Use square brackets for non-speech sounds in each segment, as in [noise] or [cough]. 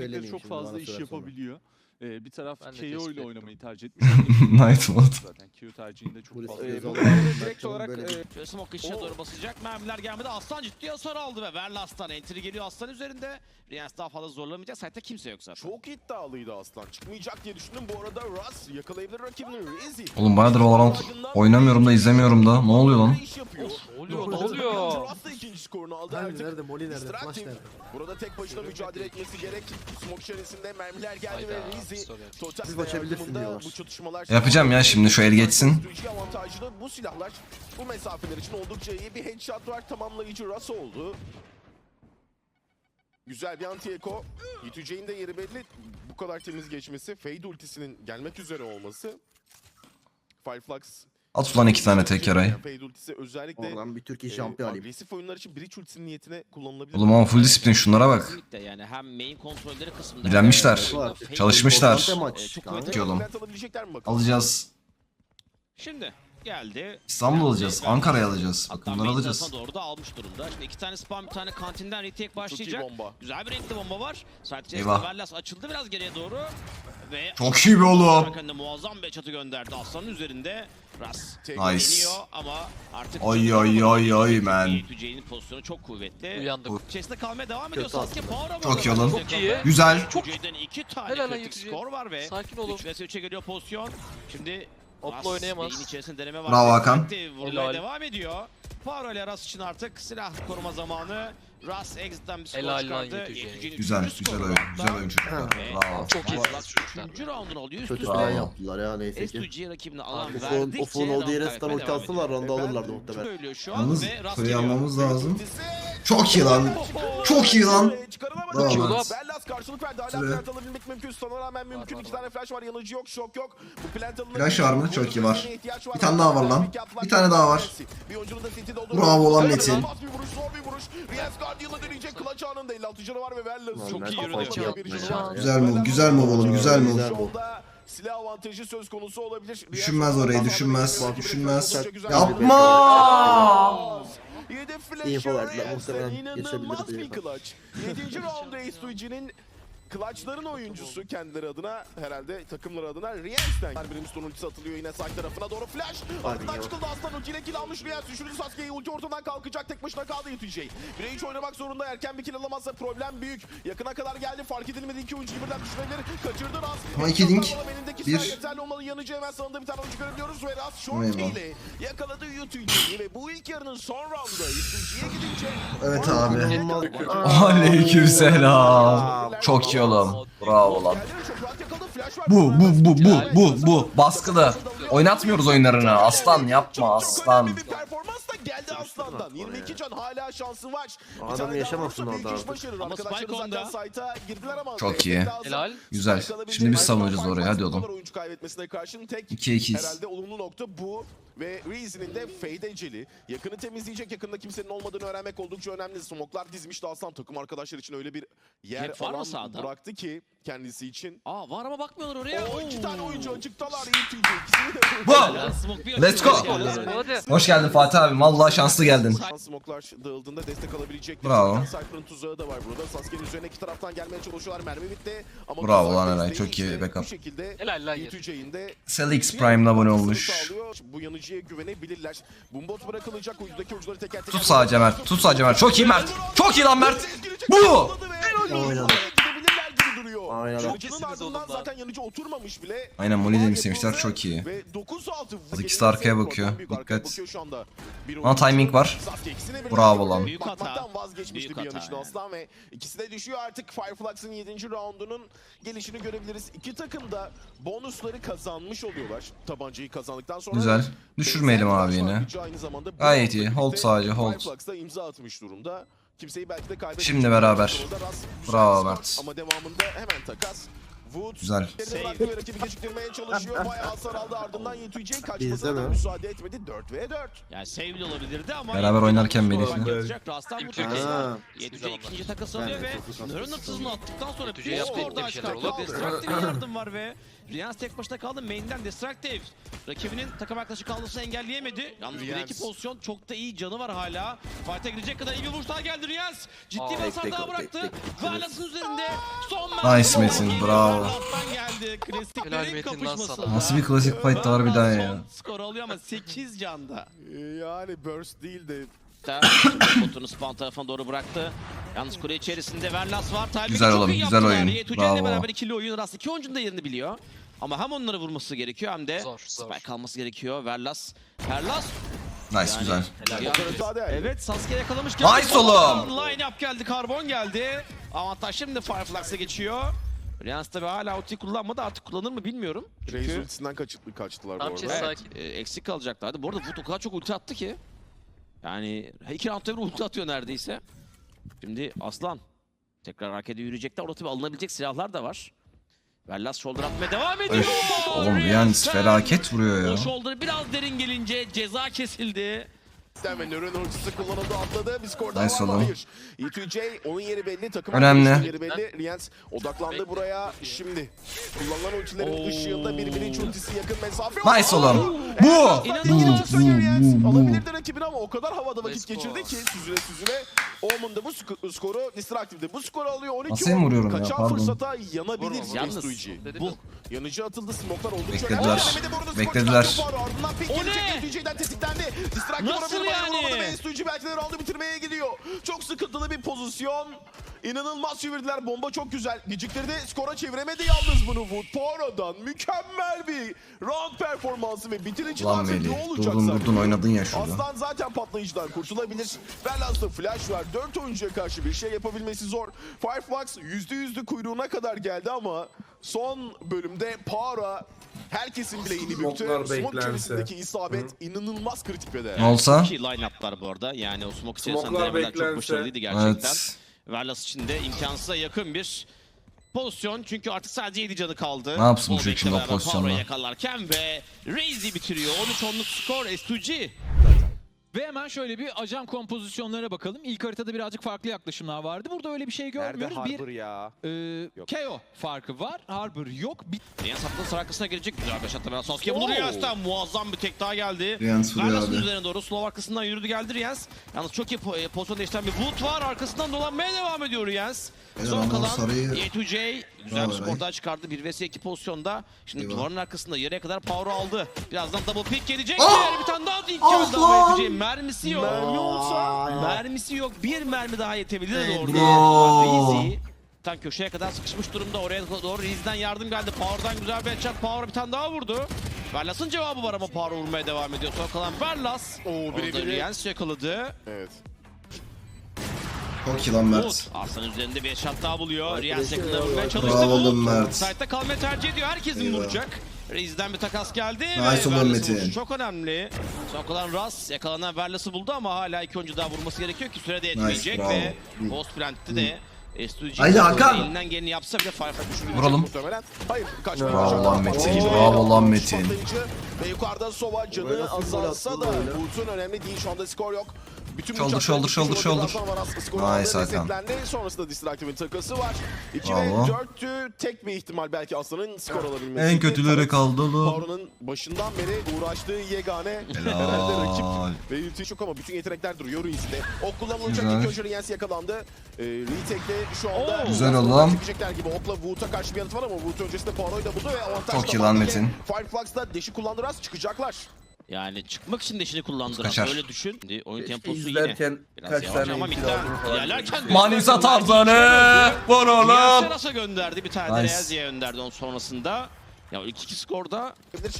Söylemeyeyim çok şimdi, bana fazla iş sonra. yapabiliyor. Ee, bir taraf Ben de KO ile oynamayı tercih etmiş. [laughs] Night mode. Zaten KO tercihinde çok fazla. Ee, bu- Direkt Direkt olarak böyle e, şöyle smoke işe Oo. doğru basacak. Mermiler gelmedi. Aslan ciddi hasar aldı ve Verlas'tan entry geliyor Aslan üzerinde. Rians daha fazla zorlamayacak. Site'de kimse yok zaten. Çok iddialıydı Aslan. Çıkmayacak diye düşündüm. Bu arada Russ yakalayabilir rakibini. Rizzy. Oğlum bayağıdır Valorant oynamıyorum da izlemiyorum da. Ne oluyor lan? İş yapıyor. Ne oluyor? Ne oluyor? Russ da ikinci skorunu aldı Nerede artık. nerede Molly nerede Distracting. Flash nerede? Burada tek başına mücadele etmesi gerek. Smoke içerisinde mermiler geldi Hayda, ve Rizzy sorry. Siz açabilirsin diyorlar. Yapacağım ya şimdi şu el geçsin. Bu silahlar bu mesafeler için oldukça iyi bir headshot var. Tamamlayıcı Russ oldu. Güzel bir anti-eko. Yitüceğin de yeri belli. Bu kadar temiz geçmesi. Fade ultisinin gelmek üzere olması. Fireflux At ulan iki tane tek yarayı. Fade ultisi özellikle Oradan bir Türkiye e, şampiyon alayım. agresif oyunlar için Breach ultisinin niyetine kullanılabilir. Oğlum ama full disiplin şunlara bak. Kesinlikle yani hem main kontrolleri kısmında. De Var. Çalışmışlar. Maç. E, çok kanka. Ki oğlum. Plant alabilecekler mi bakalım? Alacağız. Şimdi geldi. İstanbul alacağız. Ankara'yı alacağız. Bak Hatta bunları main alacağız. tarafına doğru da almış durumda. Şimdi iki tane spam bir tane kantinden retake Çok iyi başlayacak. bomba. Güzel bir renkli bomba var. Sadece Eyvah. Verlas açıldı biraz geriye doğru. Ve Çok iyi be oğlum. Arkanında muazzam bir çatı gönderdi. Aslanın üzerinde Nice. ama artık Oy, oy, oy, oy, man. Pozisyonu çok kuvvetli. Uyandık. İçerisinde kalmaya devam ediyor Sasuke power ama. Çok iyi oğlum. Çok iyi. Güzel. Çok iki tane Helal lan kritik skor var ve Sakin olun. 3 vs 3'e geliyor pozisyon. Şimdi Hopla Ras oynayamaz. beyin içerisinde deneme var. Bravo Hakan. Vurmaya Helal. devam ediyor. Power ile Ras için artık silah koruma zamanı. Ras exit'ten bir skor çıkardı. Güzel, güzel oyun. Güzel oyun çocuklar. Bravo. Çok iyi. Üçüncü roundunu alıyor. Üst üste. yaptılar ya neyse ki. S2G rakibine alan verdikçe Ufuk'un olduğu yere stun ulti ediyor. round'u alırlardı muhtemelen. Yalnız geliyor. almamız lazım. Çok iyi lan. Çok iyi lan. Bellas karşılık verdi. Hala Süre. plant alabilmek mümkün. Sana rağmen mümkün. İki tane flash var. Yanıcı yok. Şok yok. Bu plant alınabilir. Flash var mı? Çok iyi var. Bir tane daha var lan. Bir tane daha var. Bravo lan Metin. bir vuruş, zor bir vuruş. Riyaz Guardian'la deneyecek. Clutch anında 56 canı var ve Verlas. Lan Çok ben iyi kafayı yürüdü. yapma Bir ya. canı var. Güzel move, güzel move oğlum, güzel anda Silah avantajı söz konusu olabilir. Düşünmez orayı, düşünmez, düşünmez. Yapma! Verdiler, Riyaz'dan muhtemelen geçebilirdi bir ya. clutch. 7. [laughs] roundda S2G'nin Clutch'ların oyuncusu kendileri adına herhalde takımları adına Riyans'ten. Brimstone ultisi atılıyor yine sağ tarafına doğru flash. Ardından çıkıldı Aslan ultiyle kill almış Riyans. Düşürdü Sasuke'yi ulti ortadan kalkacak tek başına kaldı yetecek. Bire hiç oynamak zorunda erken bir kill alamazsa problem büyük. Yakına kadar geldi fark edilmedi iki oyuncuyu birden düşürebilir. Kaçırdı Ras. Ama iki link. Bir. yeterli olmalı yanıcı hemen sağında bir tane oyuncu görebiliyoruz ve Ras Eyvah. short ile yakaladı Yutu'yu ve bu ilk yarının son roundda Yutu'ya gidince Evet abi. İnanılmaz. Aleykümselam. Çok iyi oğlum. Bravo lan. Bu bu bu bu bu bu baskılı. Oynatmıyoruz oyunlarını. Aslan yapma aslan. Geldi Aslan'dan. 22 can hala şansı var. Adam yaşamasın orada artık. başarır. Ama Arkadaşları Spike zaten onda. site'a girdiler ama Çok iyi. Helal. Güzel. Şimdi biz savunacağız orayı. Hadi oğlum. oyuncu kaybetmesine karşın tek 2'ye 2'yiz. Herhalde olumlu nokta bu ve Reese'nin de fade. Yakını temizleyecek, yakında kimsenin olmadığını öğrenmek oldukça önemli. Smoklar dizmişti Aslan takım arkadaşlar için öyle bir yer Jet var mı alan sağda? bıraktı ki kendisi için. Aa var ama bakmıyorlar oraya. O iki tane Oo. oyuncu açıktalar. iyi tüycü. İkisini de [laughs] Bu. Helal, smoke bir Let's go. açıyor. Hadi. Hoş geldin Fatih abi. Vallahi şanslı geldin. Smoklar dağıldığında destek alabilecek. Bravo. Cypher'ın tuzağı da var burada. Sasuke'nin üzerine iki taraftan gelmeye çalışıyorlar. Mermi bitti. Ama Bravo lan Eray, çok iyi backup. Bu şekilde Helal lan de Selix Prime'la abone olmuş. Sağlıyor. Bu yanıcıya güvenebilirler. Bumbot bırakılacak. Oyundaki oyuncuları teker teker... Tut sadece Mert. Tut sadece Mert. Çok iyi Mert. Çok iyi lan Mert. Bu. Oynadı. Duruyor. Aynen. De ardından zaten yanıcı oturmamış bile. Aynen Var demişler. Çok iyi. Ve 9-6. Az ikisi de arkaya bakıyor. Dikkat. Ama timing var. Bravo lan. Büyük hata. Büyük bir hata yanıcın yani. Aslan ve ikisi de düşüyor artık Fireflux'ın 7. roundunun gelişini görebiliriz. İki takım da bonusları kazanmış oluyorlar tabancayı kazandıktan sonra. Güzel. Düşürmeyelim abi yine. Gayet iyi. Hold sadece, hold. Fireflux da imza atmış durumda. Kimseyi belki de kaybetmiş. Şimdi beraber. Bravo Mert. Ama devamında hemen takas. Wood Güzel. elini bıraktı rakibi geciktirmeye çalışıyor. Bayağı hasar aldı ardından Yetüyecek kaçmasına Bizde da mi? müsaade etmedi. 4 ve 4. Yani sevgili olabilirdi ama... Beraber oynarken Melih'le. bu takası. Yetüce ikinci takas alıyor ve. Nör'ün attıktan sonra bir yaptı, skor etti daha bir şeyler çıkarttı. oldu. Destructive'e yardım var ve Riyans tek başına kaldı. Main'den Destructive. Rakibinin takım arkadaşı kaldırsa engelleyemedi. Yalnız bir iki pozisyon çok da iyi canı var hala. Fight'a girecek kadar iyi bir vuruş daha geldi Riyans. Ciddi Aa, bir hasar daha bıraktı. Varlas'ın üzerinde son Nice Metin, bravo. Geldi. Klasiklerin kapışması. Nasıl bir klasik fight var bir daha ya. Skor alıyor ama 8 canda. Ee, Yani burst değil de botunu [coughs] spawn tarafına doğru bıraktı. Yalnız kule içerisinde Verlas var. Timing'i Güzel çok oğlum, iyi güzel oyun. Bravo. beraber ikili oyun. Aslında iki oyuncunun da yerini biliyor. Ama hem onları vurması gerekiyor hem de Zor, zor. spike alması gerekiyor. Verlas. Verlas. Nice güzel. Yani. Evet Sasuke yakalamış. Nice oğlum. Line up geldi. Karbon geldi. Avantaj şimdi Fireflux'a geçiyor. Riyans tabi hala ulti kullanmadı. Artık kullanır mı bilmiyorum. Reis Çünkü ultisinden kaçı, kaçtılar bu Tamam, arada. evet, e, eksik kalacaklardı. Bu arada Wood o kadar çok ulti attı ki. Yani iki roundda bir ulti atıyor neredeyse. Şimdi Aslan. Tekrar arkada yürüyecekler. Orada tabi alınabilecek silahlar da var. Verlas shoulder atmaya devam ediyor. Öf, oğlum Riyans felaket vuruyor O ya. shoulder biraz derin gelince ceza kesildi. Ve Nör'ün ultisi kullanıldı atladı. Bir skor daha Nice var. Hayır. E2J onun yeri belli. Takım Önemli. yeri belli. Riyans odaklandı buraya. Şimdi kullanılan ultilerin ışığında bir bilinç ultisi yakın mesafe. Nice oğlum. Bu. İnanılmaz. Bu, bu, bu, bu. Alabilirdi rakibini ama o kadar havada vakit geçirdi ki süzüle süzüle. Omen da bu sk- skoru Distractive'de. Bu skoru alıyor 12 Nasıl vuruyorum ya, Kaçan pardon. fırsata yanabilir. Yalnız S2G. Dedim bu ya. Yanıcı atıldı. Smoke'lar oldukça Beklediler. Beklediler. O ne? S2G'den tetiklendi. Distractive Nasıl yani? S2G belki de roundu bitirmeye gidiyor. Çok sıkıntılı bir pozisyon. İnanılmaz çevirdiler. Bomba çok güzel. Geciktirdi. Skora çeviremedi yalnız bunu Wood. Poirot'dan mükemmel bir round performansı ve bitirici Lan Melih ne olacak durdun durdun oynadın ya şurada. Aslan zaten patlayıcıdan kurtulabilir. Verlas'ta flash var. 4 oyuncuya karşı bir şey yapabilmesi zor. Fireflux %100'lü kuyruğuna kadar geldi ama son bölümde Para herkesin bileğini büktü. Smoke'lar Smoke içerisindeki isabet inanılmaz kritik bir değer. Ne olsa? İki line-up'lar bu arada. Yani o smoke içerisinde çok başarılıydı gerçekten. Evet. Verlas için de imkansıza yakın bir pozisyon. Çünkü artık sadece 7 canı kaldı. Ne yapsın bu şimdi o pozisyonda? Yakalarken ve Raze'i bitiriyor. 13-10'luk skor S2G. Ve hemen şöyle bir ajan kompozisyonlarına bakalım. İlk haritada birazcık farklı yaklaşımlar vardı. Burada öyle bir şey görmüyoruz. bir ya? e, KO farkı var. Harbor yok. Bir Riyans hattının sıra arkasına gelecek. Güzel bir şatla. Sasuke bunu Riyans'tan muazzam bir tek daha geldi. Riyans vuruyor abi. üzerine doğru slow arkasından yürüdü geldi Riyans. Yalnız çok iyi po- e, pozisyon değiştiren bir Wood var. Arkasından dolanmaya devam ediyor Riyans. Son kalan sarıyı- Y2J güzel bir skor Eray. daha çıkardı. 1 vs 2 pozisyonda. Şimdi Eyvah. duvarın arkasında yarıya kadar power aldı. Birazdan double pick gelecek. Ah! Bir tane daha ilk lan! Y2J mermisi yok. Mermi olsa- Mermisi yok. Bir mermi daha yetebilir orada. bro. Rizzi Tam köşeye kadar sıkışmış durumda. Oraya doğru Riz'den yardım geldi. Power'dan güzel bir headshot. Power'a bir tane daha vurdu. Verlas'ın cevabı var ama Power vurmaya devam ediyor. Son kalan Verlas. Oo, Orada biri biri. Riens yakaladı. Evet. Çok iyi lan Umut Mert. Arslan üzerinde bir headshot daha buluyor. Riens yakında ya, vurmaya bravo çalıştı. oğlum Umut Mert. Side'da kalmayı tercih ediyor. Herkesin Eyvah. vuracak. Riz'den bir takas geldi. Nice Verlas'ın Metin. Çok önemli. Son kalan Ras yakalanan Verlas'ı buldu ama hala iki oyuncu daha vurması gerekiyor ki sürede yetmeyecek bravo. ve. Ghost Plant'te de S2G Haydi Hakan. elinden geleni yapsa bile Firefly düşürülecek. Vuralım. Muhtemelen. Hayır kaçmaya Bravo lan Metin, bravo lan Metin. Ve yukarıda Sova canı azalsa da? Bulut'un önemli değil. Şu anda skor yok. Bütün Shoulder, bıçakları shoulder, shoulder, shoulder. Nice Hakan. Sonrasında Distractive'in takası var. 2 ve Bravo. 4'tü. Tek bir ihtimal belki Aslan'ın skor alabilmesi. En kötüleri kaldı oğlum. Pauro'nun başından beri uğraştığı yegane [laughs] herhalde rakip. Ve ulti çok ama bütün yetenekler duruyor Ruiz'de. Ok kullanılacak Güzel. ilk önce Riens yakalandı. Ee, Retake'de şu anda Oo. Güzel Aslan'dan oğlum. Çekecekler gibi Ok'la Wood'a karşı bir yanıt var ama Wood öncesinde Pauro'yu da buldu ve avantaj Çok iyi lan Metin. Fireflux'da deşi kullandı çıkacaklar. Yani çıkmak için de işini kullandılar. Kaçar. Öyle düşün. Şimdi oyun temposu yine. izlerken Biraz kaç yavaş tane ama aldığını falan ilerlerken... Manisa Tarzanı. Vur oğlum. Riyas'a gönderdi bir tane de Nice. Reyazi'ye gönderdi onun sonrasında. Ya ilk iki skorda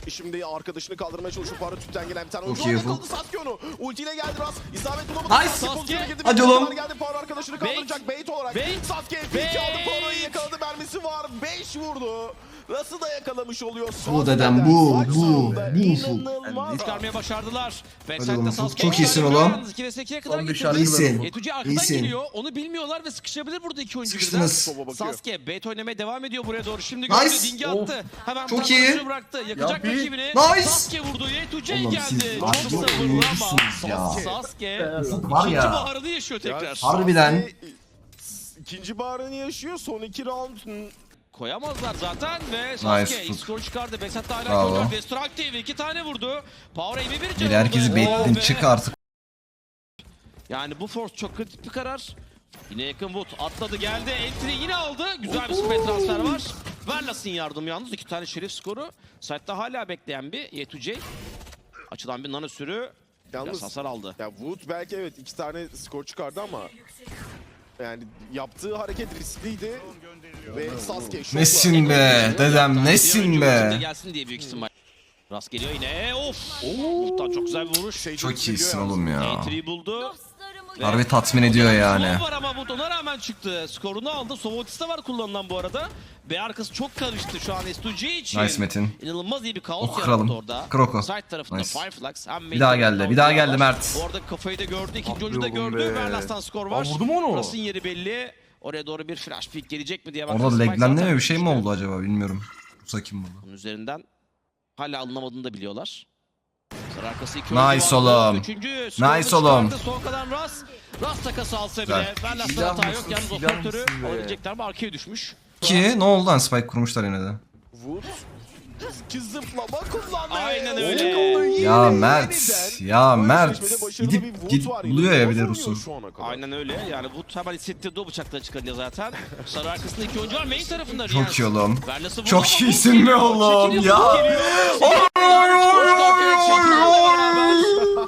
Şimdi arkadaşını kaldırmaya çalışıyor. Faruk tüpten gelen bir tane Çok oyuncu. iyi Orada bu. kaldı Sasuke onu. Ultiyle geldi Ras. İsabet bulamadı. Nice. Sasuke pozisyona girdi. Hadi Bir oğlum. tane Geldi Faruk arkadaşını kaldıracak. Bait olarak. Bait. Sasuke Bait. aldı. Pauro'yu yakaladı. Mermisi var. 5 vurdu. Russ'ı da yakalamış oluyor. Bu dedem, bu, bu, bu, bu. inanılmaz. Çıkarmaya başardılar. oğlum, Sasuke çok iyisin oğlum. Yalnız 2 vs 2'ye kadar Son bir getirdi. şarkı İyisin. Yetuci arkadan İyisin. geliyor. Onu bilmiyorlar ve sıkışabilir burada iki oyuncu birden. Sıkıştınız. Sasuke bait oynamaya devam ediyor buraya doğru. Şimdi Nice. gördü dingi attı. Hemen Çok iyi. bıraktı. Yakacak Yapı. rakibini. Nice. Sasuke vurdu. Yetuci Oğlum geldi. siz Çok çok sabırlı ama oyuncusunuz ya. Sasuke Var ikinci ya. baharını yaşıyor tekrar. Ya Harbiden. İkinci baharını yaşıyor. Son iki round Koyamazlar zaten ve Sasuke Nice. skor çıkardı. Besat hala kontrol. Destructive iki tane vurdu. Power aim'i bir Biri herkesi baitledin çık artık. Yani bu force çok kritik bir karar. Yine yakın Wood atladı geldi. Entry yine aldı. Güzel bir spray transfer var. Verlas'ın yardım yalnız. iki tane şerif skoru. Site'da hala bekleyen bir Yetuce. Açılan bir nano sürü. Biraz Yalnız hasar aldı. ya Wood belki evet iki tane skor çıkardı ama yani yaptığı hareket riskliydi ve Sasuke şokla. Nesin be dedem nesin be. gelsin diye büyük ihtimal. Rast geliyor yine. Of. Wood'dan çok güzel bir vuruş. Şey Çok iyisin oğlum ya. Entry'yi buldu. Harbi tatmin ediyor yani. Slow var ama Wood ona rağmen çıktı. Skorunu aldı. Sovotis de var kullanılan bu arada. B arkası çok karıştı şu an S2G için. Nice Metin. İnanılmaz iyi bir kaos Oku yarattı kıralım. orada. Kroko. Side tarafında Nice. Fireflux. Hem Bir daha geldi, bir daha geldi. Mert. Orada kafayı da gördü. ikinci oyuncu da gördü. Verlas'tan skor var. Aa, vurdu mu onu? Burasının yeri belli. Oraya doğru bir flash pick gelecek mi diye baktı. Orada zaten mi bir şey mi oldu acaba bilmiyorum. Musa kim burada? Bunun üzerinden hala alınamadığını da biliyorlar. Sarı arkası iki Nice oğlum. Üçüncü Nice oğlum. Son kalan Ras. Ras takası alsa bile. Verlas'tan Silah hata yok. Yalnız operatörü alabilecekler mi? Arkaya düşmüş. Ki ne oldu lan Spike kurmuşlar yine de. Wood ki zıplama kullandı. Aynen öyle. Ya Mert, ya Mert. Gidip- git buluyor ya bir de Rus'u. Aynen öyle. Yani Wood hemen hissettirdi o bıçakları çıkarınca zaten. Sarı arkasında iki oyuncu var. Main tarafında Çok iyi oğlum. Çok iyisin be geliyor. oğlum 小偷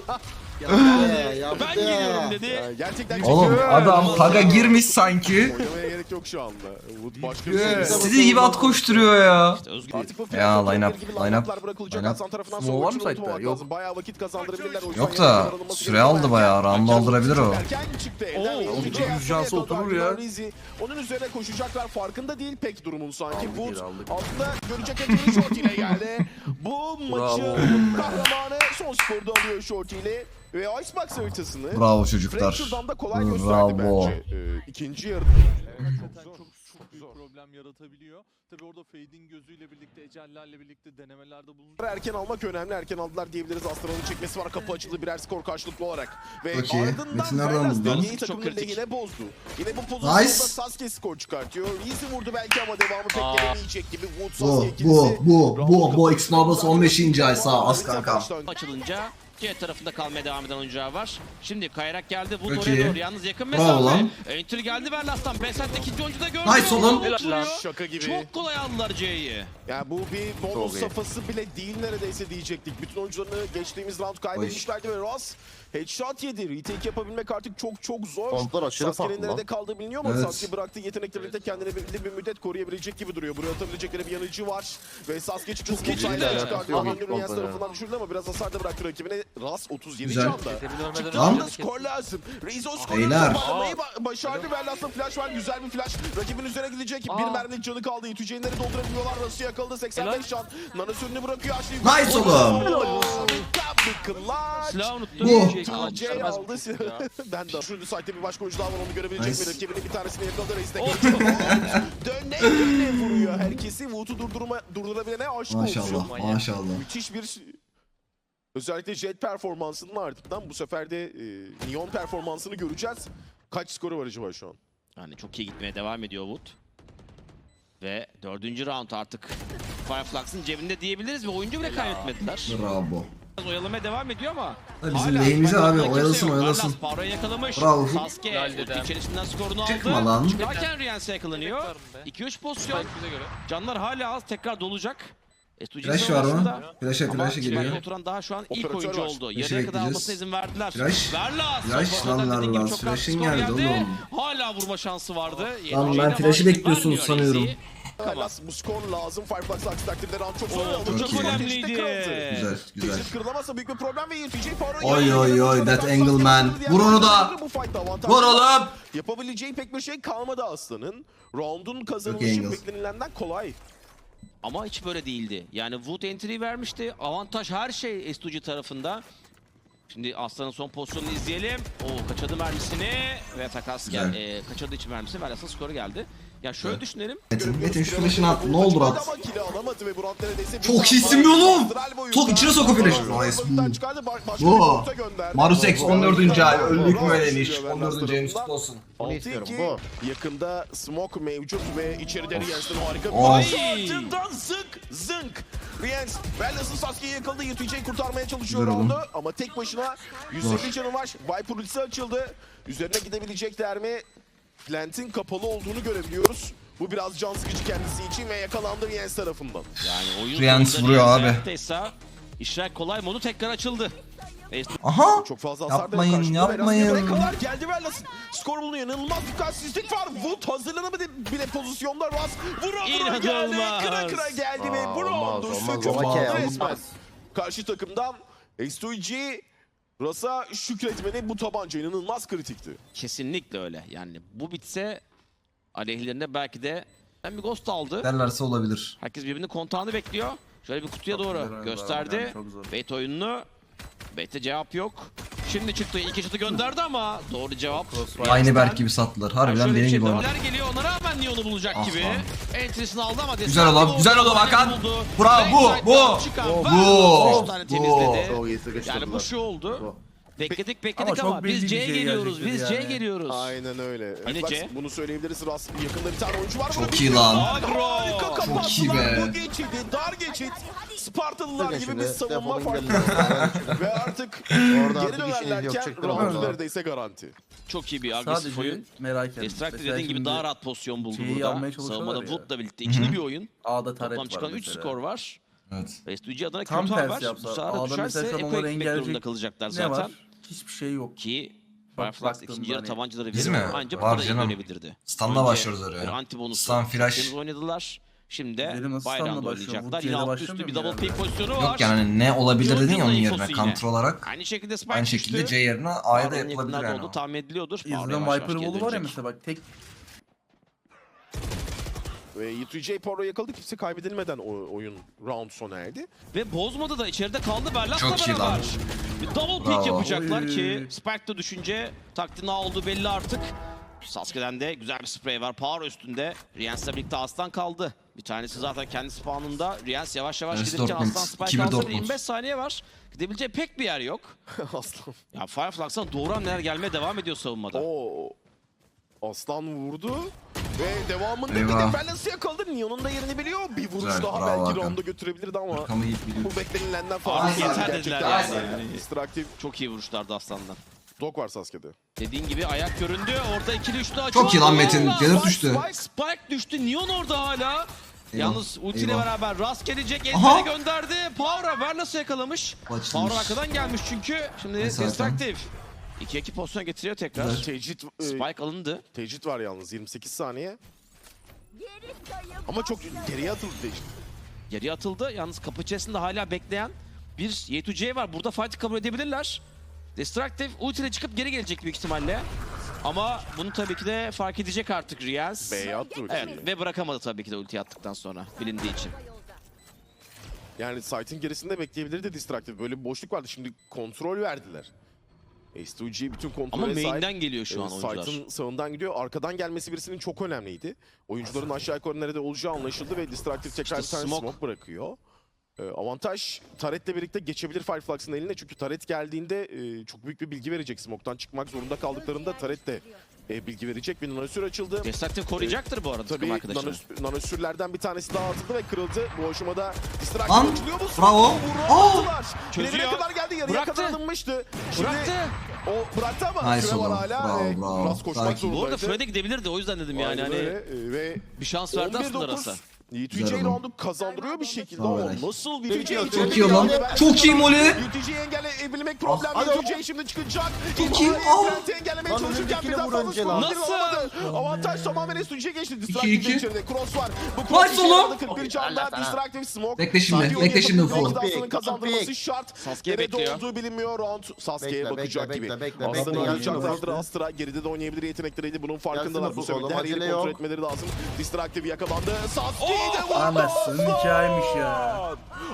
来！Ya. Ben geliyorum dedi. Ya gerçekten Oğlum çekiyor. adam paga girmiş sanki. Oynamaya gerek yok şu anda. Wood başka bir şey. İstediği gibi at koşturuyor ya. İşte Özgür. Artık bu Ya, final line up, gibi line up, bırakılacak. line up. Hasan tarafından var mı unutmamak Yok. lazım. Bayağı vakit kazandırabilirler. O yüzden Yok da süre aldı bayağı. Round aldırabilir o. Erken çıktı. Elden Oo, oturur ya. Rizzi. Onun üzerine koşacaklar. Farkında değil pek durumun sanki. Aldık, Wood geri aldık. altında görecek ettiğini Shorty ile geldi. Bu maçın kahramanı son skorda alıyor Shorty ile. Ve Icebox haritasını Bravo çocuklar. Fracture'dan da kolay gösterdi Bravo. bence. Ee, ikinci yarıda. Hakikaten çok, çok büyük problem yaratabiliyor. Tabii orada Fade'in gözüyle birlikte, ecellerle birlikte denemelerde bulunacak. Erken almak önemli. Erken aldılar diyebiliriz. Astral'ın çekmesi var. Kapı açıldı birer skor karşılıklı olarak. Ve ardından Metin nereden Vegas buldun? dengeyi Çok kritik. lehine bozdu. Yine bu pozisyonda Nice. Sasuke skor çıkartıyor. Easy vurdu belki ama devamı pek Aa. gelemeyecek gibi. Wood Bu, Sasuke ikilisi. bu, bu, bu, bu X Nobles 15. ay sağ az başlangıç. açılınca C tarafında kalmaya devam eden oyuncağı var. Şimdi kayarak geldi. Wood Çok oraya iyi. doğru. Yalnız yakın mesafe. lan. Entry geldi Verlas'tan. Besat ikinci oyuncu da gördü. Nice oğlum. Şaka gibi. Çok kolay aldılar C'yi. Yani bu bir bonus iyi. safhası bile değil neredeyse diyecektik. Bütün oyuncularını geçtiğimiz round kaybetmişlerdi ve Ross headshot yedi. Retake yapabilmek artık çok çok zor. Roundlar aşırı Sasuke'nin farklı nerede lan. kaldığı biliniyor ama Evet. Sasuke bıraktığı yetenekleriyle kendini belli bir müddet koruyabilecek gibi duruyor. Buraya atabilecekleri bir yanıcı var. Ve Sasuke. Çok iyi. Çok iyi Önünü Riyaz kontrol tarafından düşürdü ama biraz hasar da bıraktı rakibine. Ras 37 Güzel. canda. Çıktı anda skor lazım. Rezo skoru Beyler. toparlamayı ba- başardı. Verlas'ın flash var. Güzel bir flash. Rakibin üzerine gidecek. Bir mermilik canı kaldı. İtüceğinleri doldurabiliyorlar. Ras'ı yakaladı. 85 can. Nanası önünü bırakıyor. Ashley. Nice oğlum. Bir clutch. Silah unuttu. Bu. Şey, aldı. [laughs] ben de. Şurada site'de bir başka oyuncu daha var. Onu görebilecek Nice. mi? Rakibinin bir tanesini yakaladı. Reis de geçiyor. [laughs] Döne döne vuruyor herkesi. Wood'u durdurma, durdurabilene aşk olsun. Maşallah, maşallah. Müthiş bir özellikle jet performansının ardından bu sefer de e, Neon performansını göreceğiz. Kaç skoru var acaba şu an? Yani çok iyi gitmeye devam ediyor Wood. Ve dördüncü round artık Fireflux'ın cebinde diyebiliriz ve oyuncu bile kaybetmediler. Bravo. Biraz oyalamaya devam ediyor ama. Bizim hala abi, oyalasın, yok. oyalasın. Varlas Power'ı yakalamış. Bravo. Sasuke ulti içerisinden skorunu aldı. Çıkma lan. Çıkarken Riyans'a yakalanıyor. 2-3 pozisyon. Canlar hala az tekrar dolacak. S2G Flash var sonrasında- mı? Flash'a Ama flash'a Spike'da geliyor. oturan daha şu an ilk Operatör oyuncu var. oldu. Flash'ı Yarıya kadar bekleyeceğiz. almasına izin verdiler. Flash. Verlas. Flash Son lan dediğim gibi Verlas. çok rahat Flash'ın skor geldi oğlum. Hala vurma şansı vardı. Lan ben flash'ı bekliyorsunuz sanıyorum. Kalas bu skor lazım. Fireflux aksi takdirde round çok zor oldu. çok önemliydi. Güzel, güzel. Fidget kırılamazsa büyük bir problem ve TJ Power'ın Oy, oy, oy, that angle man. Vur onu da. bu fight'ta. Vur oğlum. Yapabileceği pek bir şey kalmadı Aslan'ın. Round'un Çok iyi kazanılışı angle. beklenilenden kolay. Ama hiç böyle değildi. Yani Wood entry vermişti. Avantaj her şey S2G tarafında. Şimdi Aslan'ın son pozisyonunu izleyelim. O kaçırdı mermisini ve takas gel, e, kaçırdığı için mermisini ve Aslan skoru geldi. Ya şöyle Evet. düşünelim. Metin, Metin şu flash'ını at. Ne olur at. Çok iyisin be oğlum. Sok, içine sok o flash. Astral Nice. Bu. Marus X 14. ay. Öldük mü? Sürüyor 14. ayımız kutlu olsun. Bunu istiyorum, 6-2. Yakında smoke mevcut ve içeride Riens'ten harika bir pas. Ardından zınk zınk. Riens, Bellas'ın Sasuke'yi yakaladı. Yetüce'yi kurtarmaya çalışıyor roundu. Ama tek başına 150 canı var. Viper ultisi açıldı. Üzerine gidebilecekler mi? Plant'in kapalı olduğunu görebiliyoruz. Bu biraz can sıkıcı kendisi için ve yakalandı Riens tarafından. Yani oyun sonunda vuruyor abi. işler kolay modu tekrar açıldı. Aha. Çok fazla Yapmayın, yapmayın. Buraya kadar geldi Velas. Skor bulunuyor. İnanılmaz dikkatsizlik var. Wood hazırlanamadı bile pozisyonda Ras. Vura vura geldi. Kıra kıra geldi ve Aa, bu roundu olmaz, aldı resmen. Karşı takımdan S2G Ras'a şükretmedi. Bu tabanca inanılmaz kritikti. Kesinlikle öyle. Yani bu bitse aleyhlerine belki de hem bir ghost aldı. Derlerse olabilir. Herkes birbirinin kontağını bekliyor. Şöyle bir kutuya doğru gösterdi. Bait oyununu. Bait'te cevap yok. Şimdi çıktı. İlk şutu gönderdi ama doğru cevap. Aynı Berk gibi sattılar. Harbiden benim gibi oynadı. geliyor. Ona rağmen niye onu bulacak Ah gibi. Entrisini aldı ama Güzel oğlum, güzel oğlum Hakan. Bravo, bu, bu. Bu, bu. Yani bu şu oldu. Bekledik bekledik Ama ama, biz C'ye şey geliyoruz. Biz C'ye yani. geliyoruz. Aynen öyle. Yine C. Bunu söyleyebiliriz. Ras yakında bir tane oyuncu var. Çok iyi lan. Agro. Harika kapattılar. Çok iyi be. Bu geçidi, dar geçit. Spartalılar gibi bir savunma farkı. [laughs] Ve artık Orada geri yok, dönerlerken çıktın round orada. neredeyse garanti. Çok iyi bir agresif oyun. merak ettim. Destructive dediğin gibi daha rahat pozisyon buldu burada. Savunmada. Wood'la birlikte ikili bir oyun. A'da taret Toplam var çıkan 3 mesela. skor var. Evet. SDG adına Tam kötü tersi haber. Bu yapsa, sefer A'da düşerse mesela Eko onları ekmek durumunda kalacaklar Ne zaten. var? Hiçbir şey yok. Ki Fireflux ikinci yarı hani- tabancaları Biz verir. mi? Ancak Var burada canım. dönebilirdi. Standla Önce başlıyoruz oraya. anti bonusu. Stun flash. Temiz oynadılar. Şimdi bayrağında oynayacaklar. Yine alt üstü bir double yani? pick pozisyonu var. Yok yani ne olabilir dedin ya onun yerine. Counter olarak. Aynı şekilde Spike Aynı şekilde. C yerine A'ya da yapılabilir yani. tahmin ediliyordur. Yavaş Viper Wall'u var ya mesela bak tek Ve Y2J Poro yakaladı. Kimse kaybedilmeden o oyun round sona erdi. Ve bozmadı da içeride kaldı Berlas'la Çok iyi beraber. lan. Bir double Bravo. pick yapacaklar ki. Spike de düşünce taktiğini aldı belli artık. Sasuke'den de güzel bir spray var. Power üstünde. Riens'le birlikte Aslan kaldı. Bir tanesi zaten kendi spawnında. Riens yavaş yavaş Enes giderken Dortmund. Aslan Spike 2-1 alsa da Dortmund. 25 saniye var. Gidebileceği pek bir yer yok. [laughs] Aslan. Ya Fireflux'tan doğru hamleler gelmeye devam ediyor savunmada. Oo. Aslan vurdu. Ve devamında bir Eyvah. de Balance'ı yakaladı. Neon'un da yerini biliyor. Bir vuruş Güzel, daha bravo belki Hakan. round'a götürebilirdi ama bu beklenilenden Abi fazla. yeter dediler yani. yani. Distraktif Çok iyi vuruşlardı Aslan'dan. dog var Sasuke'de. Dediğin gibi ayak göründü. Orada ikili üçlü açıyor. Çok iyi lan Metin. Gelir Spike, düştü. Spike, Spike düştü. Neon orada hala. Yalnız ultiyle eyvah. beraber Rast gelecek. Aha! Ezber'e gönderdi. Power'a Verlas'ı yakalamış. Açılmış. Power arkadan gelmiş çünkü. Şimdi Ne zaten? Destructive. 2-2 pozisyon getiriyor tekrar. Tecrit, e, Spike alındı. tecrit var yalnız 28 saniye. Ama çok geriye atıldı Tecrit. Geriye atıldı. Yalnız kapı içerisinde hala bekleyen bir Y2C var. Burada fight'ı kabul edebilirler. Destructive ultiyle çıkıp geri gelecek büyük ihtimalle. Ama bunu tabii ki de fark edecek artık Riyaz. B'ye attı ultiyi. Evet ve bırakamadı tabii ki de ulti attıktan sonra bilindiği için. Yani site'in gerisinde bekleyebilirdi Distraktif. Böyle bir boşluk vardı. Şimdi kontrol verdiler. S2G bütün kontrole Ama sahip. main'den geliyor şu Ee, an oyuncular. Site'ın sağından gidiyor. Arkadan gelmesi birisinin çok önemliydi. Oyuncuların aşağı yukarı nerede olacağı anlaşıldı ve Distraktif tekrar bir tane smoke. smoke, bırakıyor. Ee, avantaj Taret'le birlikte geçebilir Fireflux'ın eline çünkü Taret geldiğinde e, çok büyük bir bilgi verecek. Smoke'tan çıkmak zorunda kaldıklarında Taret de e, bilgi verecek. Bir nanosür açıldı. Destructive koruyacaktır bu arada takım Tabii arkadaşını. nanos- nanosürlerden bir tanesi daha atıldı ve kırıldı. Bu aşamada Lan, Distraktif açılıyor mu? bravo. Aa! Attılar. Çözüyor. Çözüyor. kadar geldi. Yarıya Bıraktı. kadar alınmıştı. Şimdi Bıraktı. o bıraktı ama Nice süre var oğlum. hala. Bravo, bravo. Ras koşmak Sakin. zorundaydı. Bu arada Fred'e gidebilirdi o yüzden dedim yani Aynen hani öyle. Ee, ve bir şans verdi aslında 11-9. Rasa. Güzel roundu kazandırıyor bir şekilde ama nasıl Peki, YTJ'yi çok Çok iyi lan. Çok iyi Molly. YTJ'yi engelleyebilmek problem. Oğlum. YTJ şimdi çıkacak. Çok iyi. Aa. Trent'i engellemeye Lan çalışırken önündekine birden vur fazla önce skor lan. bir Nasıl? alamadı. Avantaj tamamen S2G'ye geçti. İki, Distractive iki. içeride. Cross var. Bu cross Nice işe oğlum. yaradı. 41 canda Distractive Smoke. Bekle şimdi, Sadio bekle şimdi. Ufuk. Aslan'ın Pick, kazandırması şart. Sasuke Nerede bekliyor. olduğu bilinmiyor. Round Sasuke'ye Bekle, bakacak bekle, gibi. bekle, bekle, bekle, alacaklardır bekle. Astra. Geride de oynayabilir yetenekleriydi. Bunun farkındalar. Bu Ufuk sebeple oğlum, her yeri acele kontrol yok. etmeleri lazım. Distractive yakalandı. Sasuke Anasının hikayeymiş ya.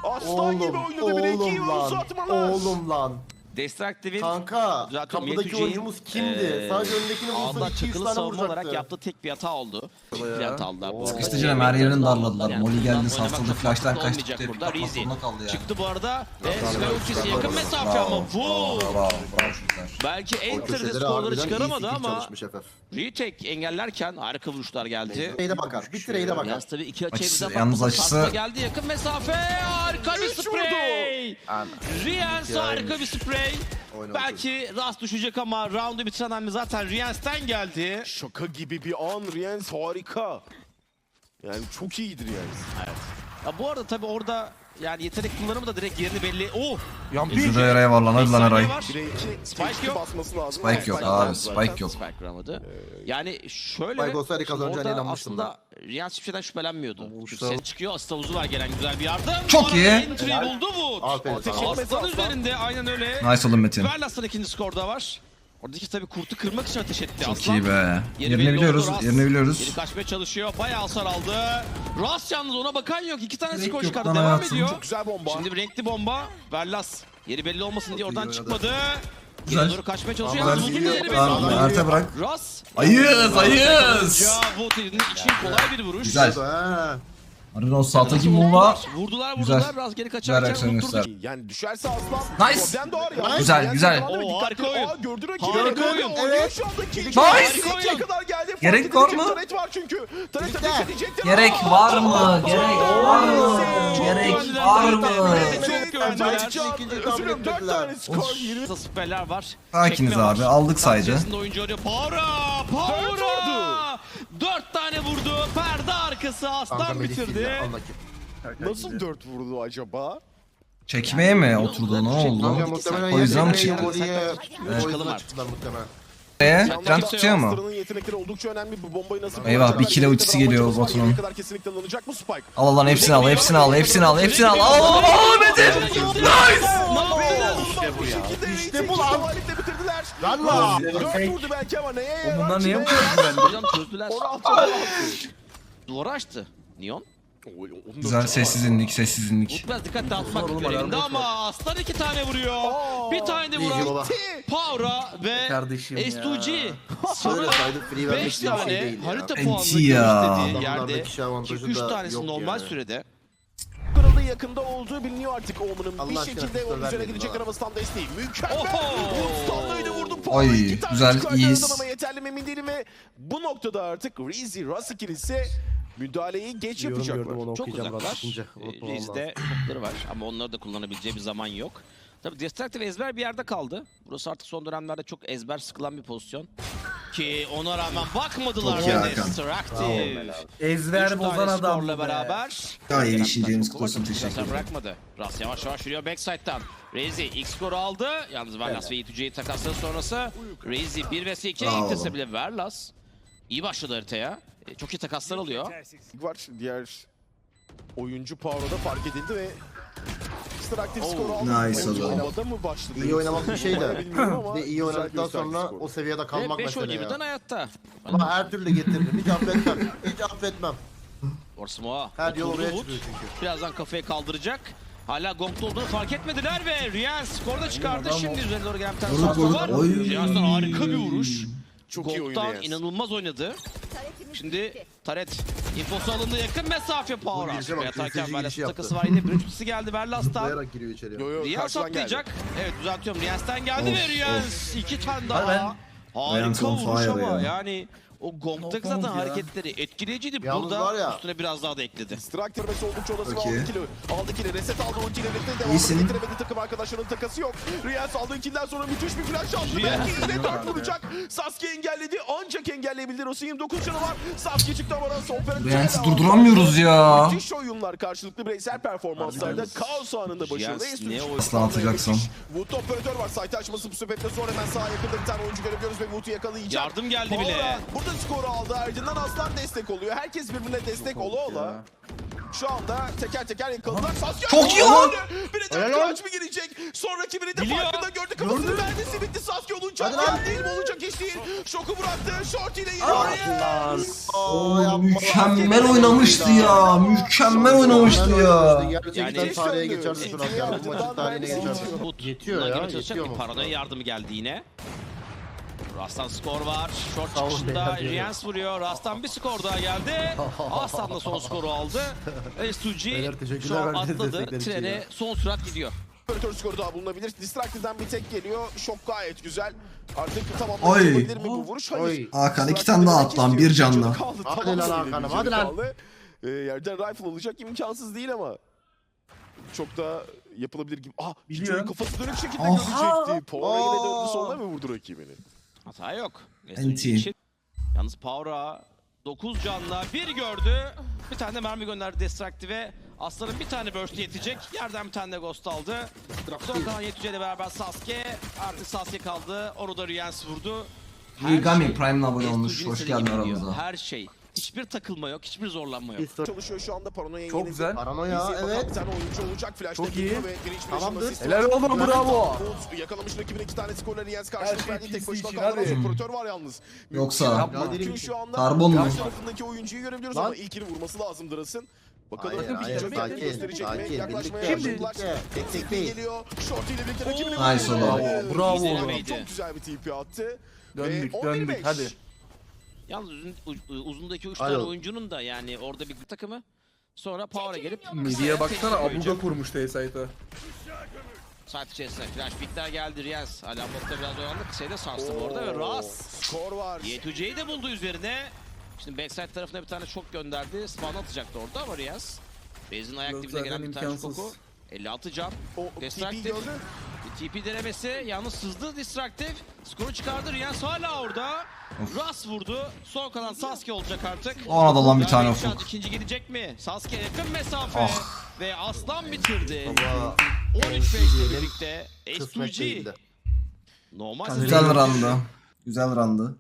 Aslan gibi Oğlum, oynadı bir iki oğlum yıl lan. uzatmalar. Oğlum lan. Destructive'in Kanka, Zaten kapıdaki oyuncumuz kimdi? eee, Sadece öndekini vursa ağından 200 çakılı tane savunma olarak vuracaktı. yaptığı tek bir hata oldu. Plant aldılar bu arada. Her yerini darladılar. Yani Molly bundan geldi oynamak sarsıldı. çok mantıklı kaçtı. olmayacak Tepki burada. zorunda kaldı ya. çıktı bu arada ve ultisi yakın mesafe ama bu bravo, bravo, bravo çocuklar. belki O Enter'de köşeleri skorları harbiden iyi çıkaramadı ama çalışmış retake engellerken harika vuruşlar geldi. Trade'e bakar. Bir trade'e bakar. Yalnız tabii iki Açısı- açıya yalnız açısı- Kasta geldi yakın mesafe. Harika bir sprey. Riens harika bir sprey. Oyna Belki rast düşecek ama roundu bitiren hamle zaten Riens'ten geldi. Şaka gibi bir an Riens harika. Yani çok iyidir Riens. Ya bu arada tabii orada yani yetenek kullanımı da direkt yerini belli. Oh! Ezra Eray'a var lan hadi lan Eray. var. 1'e 2 Spike yok. basması lazım. Spike yok abi Spike yok. Spike vuramadı. Yani şöyle Spike olsaydı kazanacağına orada inanmıştım aslında Riens hiçbir şeyden şüphelenmiyordu. Çünkü ses çıkıyor. Aslı havuzu var gelen güzel bir yardım. Çok arada iyi. Entry'yi buldu Wood. Aferin sana. Aslan üzerinde aynen öyle. Nice oğlum Metin. Verlas'tan ikinci skorda var. Oradaki tabii kurtu kırmak için ateş etti Çok Aslan. iyi be. Yeri Yerini biliyoruz. oldu. Yerini Geri biliyoruz. kaçmaya çalışıyor. Bayağı hasar aldı. Ras yalnız ona bakan yok. İki tane skor çıkardı. Devam hayatım. ediyor. Çok güzel bomba. Şimdi bir renkli bomba. Verlas. Yeri belli olmasın diye oradan çıkmadı. Güzel. Doğru kaçmaya çalışıyor. Tamam, Yalnız yeri belli Tamam. Erte bırak. Ras. Ayız ayız. Ya Wood'un için kolay bir vuruş. Güzel. Ha. Harbiden o saltaki move'a Vurdular Güzel. vurdular. Biraz geri Güzel kaçarken unutturdu. göster. Yani düşerse aslan Nice. problem doğar ya. Güzel, güzel. Oo, harika oyun. Aa, gördü rakibi. Harika oyun. Evet. şu anda. Kill. Nice. Kadar geldi. Gerek var mı? Taret var çünkü. Taret. Gerek var mı? Gerek var mı? Gerek var mı? güvendiler. Çok güvendiler. İkinci Özür dilerim 4 etmediler. tane skor 20. Kısa siperler var. Sakiniz abi, aldık oyuncu arıyor. Power'a! Dört Power'a! Dört tane vurdu. Perde arkası aslan bitirdi. Nasıl 4 vurdu acaba? Çekmeye mi oturdu ne oldu? O yüzden çıktı? Yüzden artık. çıktılar muhtemelen. E, Yalnız Trent tutuyor mu? Aslan'ın yetenekleri oldukça önemli. Bu bombayı nasıl Eyvah, bir kilo ultisi geliyor Spike? Al lan hepsini al, hepsini al, hepsini al, hepsini al. Al al al Metin. İşte bu lan. bitirdiler. Lan lan. Dört vurdu belki ama neye yarar? Bunlar Kime yarar? Hocam çözdüler. 16 16. Duvarı açtı. Neon. Oy, 14 Güzel sessiz indik, sessiz indik. Biraz dikkat dağıtmak görevinde ama aslan iki tane vuruyor. Aa, Bir tane de vuran. Power'a ve Kardeşim ya. S2G. Şöyle Sarı saydı free vermek 5 gibi bir tane şey ya. harita puanını gösterdiği yerde Adamlardaki şey ki avantajı 3 da tanesi normal yani. sürede. kırıldı yakında olduğu biliniyor artık Omen'ın. Bir şekilde onun üzerine ama stand desteği. Mükemmel. Oho. Standaydı vurdu. Ay, tane güzel, iyiyiz. Ama yeterli mi emin değilim ve bu noktada artık Rizzy Russ ikilisi müdahaleyi geç yapacaklar. Çok uzaklar. çıkınca. Ee. Riz'de topları var ama onları da kullanabileceği bir zaman yok. Tabii Destructive ezber bir yerde kaldı. Burası artık son dönemlerde çok ezber sıkılan bir pozisyon. Ki ona rağmen bakmadılar Çok iyi mı Hakan. Destructive. Ezber Üç bozan tane adam skorla be. beraber. Daha iyi Taşkova olsun, çok teşekkür ederim. bırakmadı. Ras yavaş yavaş yürüyor backside'dan. Rezi ilk skoru aldı. Yalnız Verlas ve E2C'yi takasladı sonrası. Rezi 1 vs 2 Bravo. iktese bile Verlas. İyi başladı haritaya. E, Çok iyi takaslar alıyor. var. Diğer oyuncu Power'a fark edildi ve Extractive Oh, skoru aldı. nice mı başladı? İyi oynamak bir şey de. Bilmiyorum ama Bir de iyi oynadıktan sonra o seviyede Ve kalmak 5 mesele oyuncu birden ya. hayatta. Ama her türlü getiririm. Hiç affetmem. Hiç affetmem. Orsmoa Her yol oraya çıkıyor çünkü. Birazdan kafayı kaldıracak. Hala Gong'da olduğunu fark etmediler ve Rian skorda çıkardı. Şimdi üzerine doğru gelen bir tane var. Oy. Rian'dan harika bir vuruş. Çok iyi oyundu Gong'dan Yens. inanılmaz oynadı. Şimdi Taret infosu alındı yakın mesafe bak, Yatarken Verlas'ın takası var yine bridge'si geldi Verlas'tan. Giriyor içeriye. Yo, yo, Rian karşıdan geldi. saplayacak. Evet düzeltiyorum. Rians'ten geldi ve Rians iki tane daha. Harika vuruş ama ya. yani o Gong'daki zaten ya. hareketleri etkileyiciydi. Yalnız var Burada ya- üstüne biraz daha da ekledi. Strike terbesi oldukça olası ve Okey. aldı kili. Aldı kili. Reset aldı ultiyle birlikte devamını İyisin. getiremedi takım arkadaşlarının takası yok. Riyaz aldığı kilden sonra müthiş bir flash aldı. Belki yine dört vuracak. Sasuke engelledi. Ancak engelleyebildi. Rosu 29 canı var. Sasuke çıktı ama operatörle Riyans'ı aldı. durduramıyoruz ya. Müthiş oyunlar karşılıklı bireysel performanslarda kaos anında oyun- Aslan atacaksın. Wood'da operatör var. Site açması bu sebeple sonra hemen sağa yakında bir tane oyuncu görebiliyoruz ve Wood'u yakalayacak. Yardım geldi bile. Burada skoru aldı. Ardından Aslan destek oluyor. Herkes birbirine destek ola ola. Şu anda teker teker yakaladılar. Sasuke Çok iyi lan! Bir de Helal lan. Clutch mi gelecek? Sonra rakibini de Biliyor. farkında gördü. Kafasını verdi. Simitli Sasuke olunca Hadi lan. değil mi olacak iş değil. Şoku bıraktı. Short ile yine Ah oraya. Oğlum mükemmel oynamıştı ya. Mükemmel oynamıştı ya. Gerçekten Yani- tarihe geçerdi şu an. Yani bu maçın tarihine geçerdi. Put Yetiyor ya, çalışacak yetiyor mu? paranoya yardımı geldi yine. Rastan skor var. Short Sağ çıkışında. Riens vuruyor. Rastan bir skor daha geldi. [laughs] Aslan da son skoru aldı. [laughs] S2G Beyler, teşekkürler şu an atladı. Trene ya. son sürat gidiyor. Operatör skoru daha bulunabilir. Distracted'den bir tek geliyor. Şok gayet güzel. Artık Oy. tamamlanabilir mi bu vuruş? Hayır. Hakan iki tane daha at lan bir canlı. Hadi lan? Hakan'ım, hadi lan. Ee, yerden rifle olacak imkansız değil ama. Çok da yapılabilir gibi. Ah, Biliyor. Kafası dönük şekilde Aha. görecekti. Power'a yine döndü Aa. sonuna mı vurdu rakibini? Hata yok. NT. S2G için. Yalnız Power'a 9 canla bir gördü. Bir tane de mermi gönderdi Destructive'e. Aslan'ın bir tane burst yetecek. Yerden bir tane de ghost aldı. Son kalan Yetüce ile beraber Sasuke. Artık Sasuke kaldı. Orada Riens vurdu. Her Yigami şey Prime'le abone olmuş. S2G'nin Hoş geldin aramıza. Her şey. Hiçbir takılma yok. Hiçbir zorlanma yok. Çalışıyor şu anda paranoya Çok güzel. Paranoya Bir evet. tane oyuncu olacak. Flash'ta Çok iyi. Tamamdır. Helal oğlum bravo. Yakalamış rakibine iki tane skorla Riens karşılık şey verdi. Tek başına hadi. operatör var yalnız. Yoksa-. Mümkün şu anda. Karbon mu? Karşı tarafındaki oyuncuyu görebiliyoruz ama ilkini vurması lazım Dras'ın. Bakalım Hayır, bir hayır, sakin, sakin, Yaklaşmaya birlikte, tek tek değil. geliyor. Short ile birlikte rakibini Nice. Hayır. Bravo. Çok güzel bir TP attı. Döndük döndük 11-5. hadi. Yalnız uzun, u- uzundaki 3 Alo. tane oyuncunun da yani orada bir takımı sonra Power'a gelip Midiye baksana abuga kurmuş T-Site'ı. Saat içerisinde flash pickler geldi Riens. Hala botta biraz oyalandı. Kısayı da sarstı bu arada ve Ras. Skor var. Y2C'yi de buldu üzerine. Şimdi backside tarafına bir tane şok gönderdi. Spawn atacaktı orada ama Riens. Rezin ayak dibine gelen bir tane şoku. 56 can. Destructive. TP denemesi yalnız sızdı Distractive. Skoru çıkardı Riens hala orada. Ras vurdu. Son kalan Sasuke olacak artık. Ona da lan bir tane ufuk. ikinci gidecek mi? Sasuke yakın mesafe. Ah. Ve Aslan bitirdi. Baba 13-5 ile birlikte kısmet S2G. değildi. Normal Güzel randı. Güzel randı.